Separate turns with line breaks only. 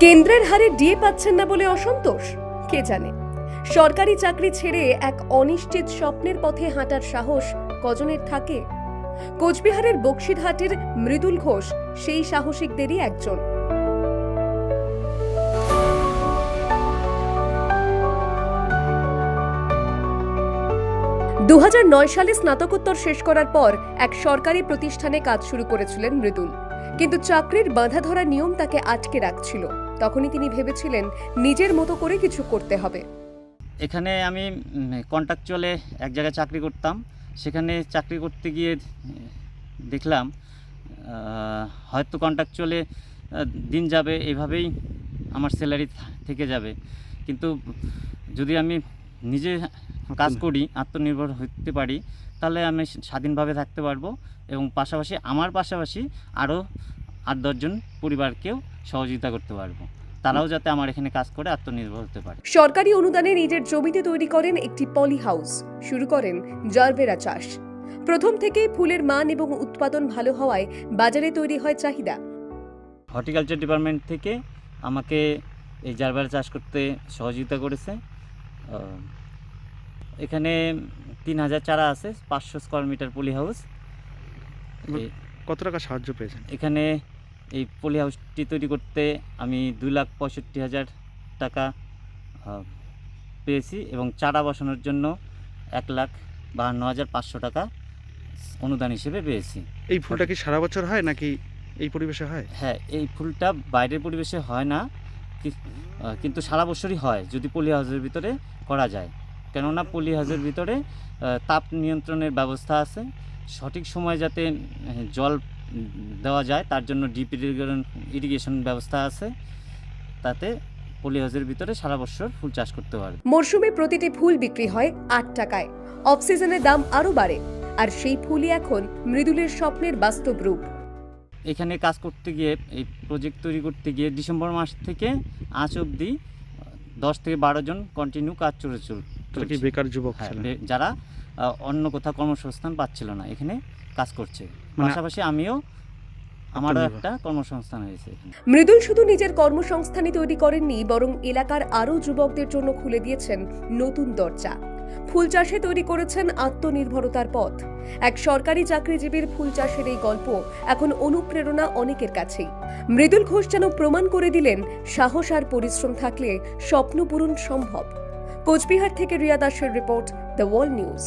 কেন্দ্রের হারে ডিএ পাচ্ছেন না বলে অসন্তোষ। কে জানে? সরকারি চাকরি ছেড়ে এক অনিশ্চিত স্বপ্নের পথে হাঁটার সাহস কজনের থাকে? কোচবিহারের বক্সিরহাটের মৃদুল ঘোষ, সেই সাহসিকদেরই একজন। দু হাজার নয় সালে স্নাতকোত্তর শেষ করার পর এক সরকারি প্রতিষ্ঠানে কাজ শুরু করেছিলেন মৃদুল। কিন্তু চাকরির বাঁধা ধরা নিয়ম তাকে আটকে রাখছিল। তখনই তিনি ভেবেছিলেন নিজের মতো করে কিছু করতে হবে।
এখানে আমি কন্ট্রাকচুয়ালে এক জায়গায় চাকরি করতাম। সেখানে চাকরি করতে গিয়ে দেখলাম হয়তো কন্ট্রাকচুয়ালে দিন যাবে এভাবেই আমার স্যালারি থেকে যাবে। কিন্তু যদি আমি নিজে কাজ করি আত্মনির্ভর হতে পারি তাহলে আমি স্বাধীনভাবে থাকতে পারব এবং পাশাপাশি আমার পাশাপাশি আরও আট দশজন পরিবারকেও সহযোগিতা করতে পারব। তারাও যাতে আমার এখানে কাজ করে আত্মনির্ভর হতে পারে।
সরকারি অনুদানে নিজের জমিতে তৈরি করেন একটি পলি হাউস। শুরু করেন জারবেরা চাষ। প্রথম থেকেই ফুলের মান এবং উৎপাদন ভালো হওয়ায় বাজারে তৈরি হয় চাহিদা।
হর্টিকালচার ডিপার্টমেন্ট থেকে আমাকে এই জারবার চাষ করতে সহযোগিতা করেছে। এখানে তিন হাজার চারা আছে পাঁচশো স্কোয়ার মিটার পলি হাউস।
কত টাকা সাহায্য পেয়েছেন?
এখানে এই পলি হাউসটি তৈরি করতে আমি দুই লাখ পঁয়ষট্টি হাজার টাকা পেয়েছি এবং চারা বসানোর জন্য এক লাখ বাহান্ন হাজার পাঁচশো টাকা অনুদান হিসেবে পেয়েছি।
এই ফুলটা কি সারা বছর হয় নাকি এই পরিবেশে হয়?
হ্যাঁ এই ফুলটা বাইরের পরিবেশে হয় না কিন্তু সারা বছরই হয় যদি পলি হাউসের ভিতরে করা যায়। কেননা পলি হাউসের ভিতরে তাপ নিয়ন্ত্রণের ব্যবস্থা আছে। সঠিক সময় যাতে জল দেওয়া যায়। তার জন্য ডিপ ইরিগেশন ইরিগেশন ব্যবস্থা আছে। তাতে পলি হাউসের ভিতরে সারা বছর ফুল চাষ করতে পারবে।
মরশুমে প্রতিটি ফুল বিক্রি হয় আট টাকায়। অফ সিজনে দাম আরও বাড়ে। আর সেই ফুলই এখন মৃদুলের স্বপ্নের বাস্তব রূপ।
এখানে কাজ করতে গিয়ে এই প্রজেক্ট তৈরি করতে গিয়ে ডিসেম্বর মাস থেকে আজ অবধি দশ থেকে বারো জন কন্টিনিউ কাজ চলে চল
তারা
চলছে।
বেকার যুবক
হ্যাঁ, যারা অন্য কোথাও কর্মসংস্থান পাচ্ছিল না এখানে কাজ করছে।
মানে
পাশাপাশি আমিও আমারও একটা কর্মসংস্থান হয়েছে
মৃদুল শুধু নিজের কর্মসংস্থানই তৈরি করেননি বরং এলাকার আরও যুবকদের জন্য খুলে দিয়েছেন নতুন দরজা। ফুল চাষে তৈরি করেছেন আত্মনির্ভরতার পথ। এক সরকারি চাকরিজীবীর ফুল চাষের এই গল্প এখন অনুপ্রেরণা অনেকের কাছেই। মৃদুল ঘোষ যেন প্রমাণ করে দিলেন সাহস আর পরিশ্রম থাকলে স্বপ্ন পূরণ সম্ভব। কোচবিহার থেকে রিয়া দাসের রিপোর্ট দ্য ওয়ার্ল্ড নিউজ।